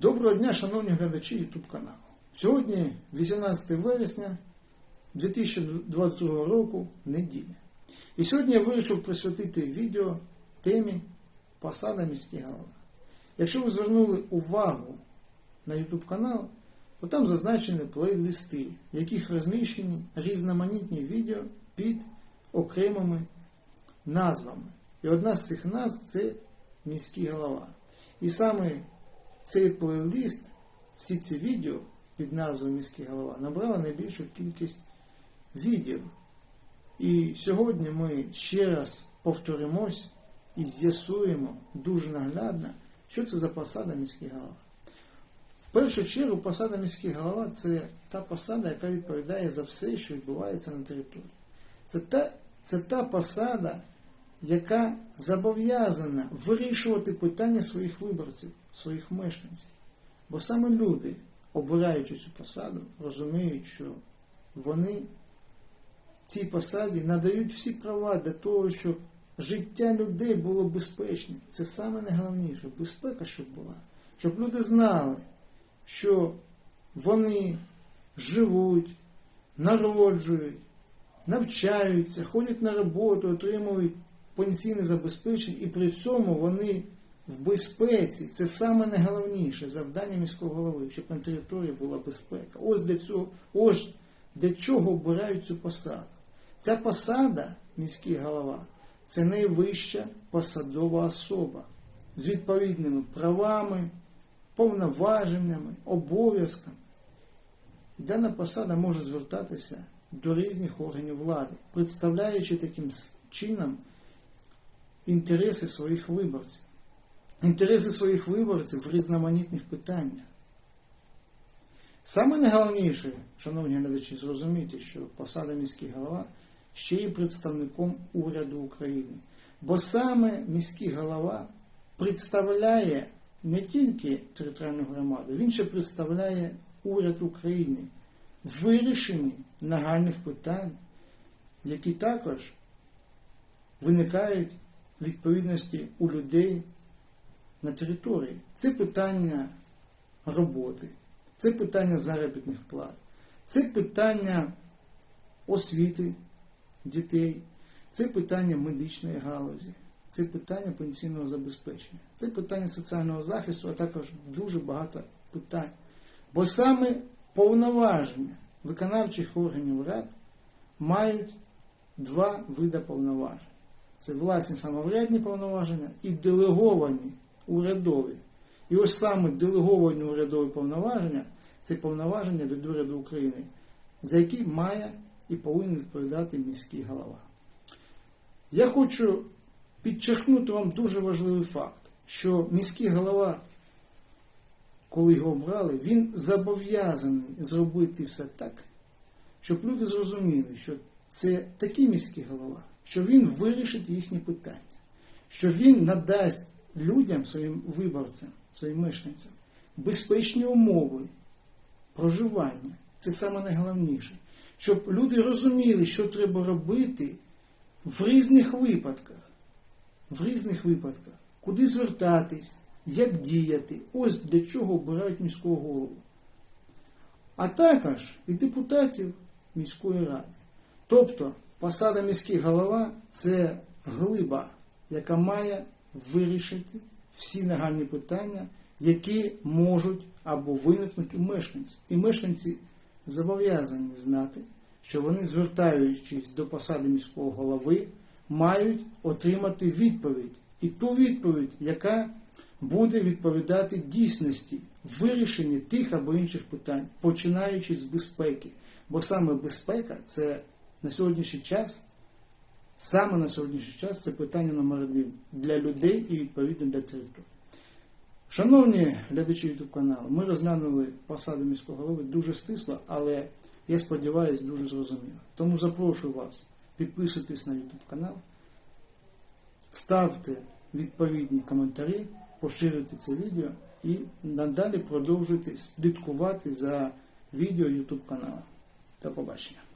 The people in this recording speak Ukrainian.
Доброго дня, шановні глядачі YouTube каналу. Сьогодні 18 вересня 2022 року, неділя. І сьогодні я вирішив присвятити відео темі посада міський голова. Якщо ви звернули увагу на YouTube канал, то там зазначені плейлисти, в яких розміщені різноманітні відео під окремими назвами. І одна з цих назв це міський голова. І саме цей плейлист, всі ці відео під назвою Міський голова набрали найбільшу кількість відео. І сьогодні ми ще раз повторимось і з'ясуємо дуже наглядно, що це за посада міський голова. В першу чергу посада міський голова це та посада, яка відповідає за все, що відбувається на території. Це та, це та посада, яка зобов'язана вирішувати питання своїх виборців, своїх мешканців. Бо саме люди, обираючи цю посаду, розуміють, що вони цій посаді надають всі права для того, щоб життя людей було безпечним. Це саме найголовніше безпека, щоб була. Щоб люди знали, що вони живуть, народжують, навчаються, ходять на роботу, отримують пенсійне забезпечення, і при цьому вони в безпеці. Це саме найголовніше завдання міського голови, щоб на території була безпека. Ось для цього, ось для чого обирають цю посаду. Ця посада, міський голова, це найвища посадова особа з відповідними правами, повноваженнями, обов'язками. Дана посада може звертатися до різних органів влади, представляючи таким чином інтереси своїх виборців. Інтереси своїх виборців в різноманітних питаннях. Саме найголовніше, шановні глядачі, зрозуміти, що посада міський голова ще є представником уряду України. Бо саме міський голова представляє не тільки територіальну громаду, він ще представляє уряд України в вирішенні нагальних питань, які також виникають відповідності у людей на території. Це питання роботи, це питання заробітних плат, це питання освіти дітей, це питання медичної галузі, це питання пенсійного забезпечення, це питання соціального захисту, а також дуже багато питань. Бо саме повноваження виконавчих органів рад мають два види повноважень. Це власні самоврядні повноваження і делеговані урядові. І ось саме делеговані урядові повноваження це повноваження від уряду України, за які має і повинен відповідати міський голова. Я хочу підчеркнути вам дуже важливий факт, що міський голова, коли його обрали, він зобов'язаний зробити все так, щоб люди зрозуміли, що це такий міський голова, що він вирішить їхні питання, що він надасть людям, своїм виборцям, своїм мешканцям безпечні умови проживання. Це саме найголовніше. Щоб люди розуміли, що треба робити в різних випадках. В різних випадках. Куди звертатись, як діяти. Ось для чого обирають міського голову. А також і депутатів міської ради. Тобто посада міський голова це глиба, яка має вирішити всі нагальні питання, які можуть або виникнуть у мешканців. І мешканці зобов'язані знати, що вони, звертаючись до посади міського голови, мають отримати відповідь. І ту відповідь, яка буде відповідати дійсності в вирішенні тих або інших питань, починаючи з безпеки. Бо саме безпека це на сьогоднішній час, саме на сьогоднішній час це питання номер один для людей і відповідно для території. Шановні глядачі YouTube каналу, ми розглянули посаду міського голови дуже стисло, але я сподіваюся, дуже зрозуміло. Тому запрошую вас підписуйтесь на YouTube канал, ставте відповідні коментарі, поширюйте це відео і надалі продовжуйте слідкувати за відео YouTube каналу. До побачення.